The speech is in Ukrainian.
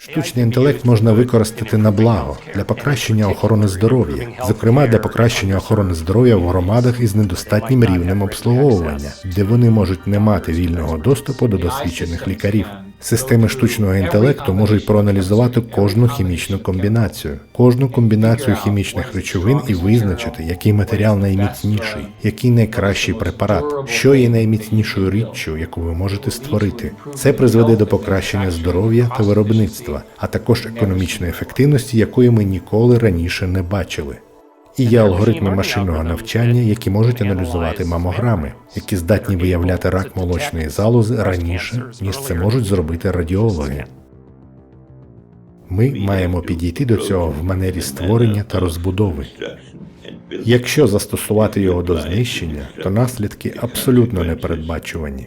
Штучний інтелект можна використати на благо для покращення охорони здоров'я, зокрема для покращення охорони здоров'я в громадах із недостатнім рівнем обслуговування, де вони можуть не мати вільного доступу до досвідчених лікарів. Системи штучного інтелекту можуть проаналізувати кожну хімічну комбінацію, кожну комбінацію хімічних речовин і визначити, який матеріал найміцніший, який найкращий препарат, що є найміцнішою річчю, яку ви можете створити. Це призведе до покращення здоров'я та виробництва, а також економічної ефективності, якої ми ніколи раніше не бачили. І є алгоритми машинного навчання, які можуть аналізувати мамограми, які здатні виявляти рак молочної залози раніше, ніж це можуть зробити радіологи. Ми маємо підійти до цього в манері створення та розбудови. Якщо застосувати його до знищення, то наслідки абсолютно непередбачувані.